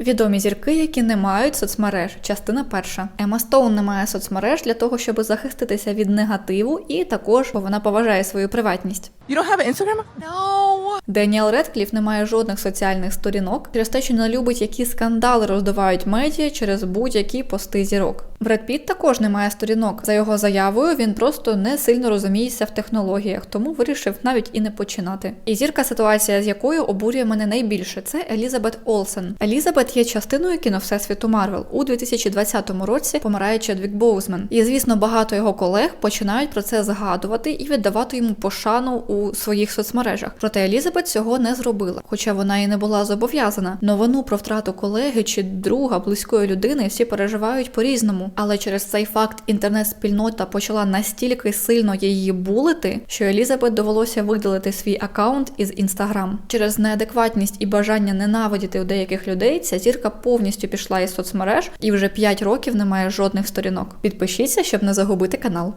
Відомі зірки, які не мають соцмереж. Частина перша. Ема Стоун не має соцмереж для того, щоб захиститися від негативу, і також бо вона поважає свою приватність. You don't have Instagram? No. Деніел Редкліф не має жодних соціальних сторінок через те, що не любить, які скандали роздувають медіа через будь-які пости зірок. Бред Піт також не має сторінок. За його заявою, він просто не сильно розуміється в технологіях, тому вирішив навіть і не починати. І зірка, ситуація з якою обурює мене найбільше, це Елізабет Олсен. Елізабет є частиною кіно Всесвіту Марвел у 2020 році. Помирає Чедвік Боузмен. І звісно, багато його колег починають про це згадувати і віддавати йому пошану у своїх соцмережах. Проте Елізабет цього не зробила, хоча вона і не була зобов'язана. Новину про втрату колеги чи друга близької людини всі переживають Але через цей факт інтернет-спільнота почала настільки сильно її булити, що Елізабет довелося видалити свій аккаунт із інстаграм. Через неадекватність і бажання ненавидіти у деяких людей ця зірка повністю пішла із соцмереж і вже 5 років не має жодних сторінок. Підпишіться, щоб не загубити канал.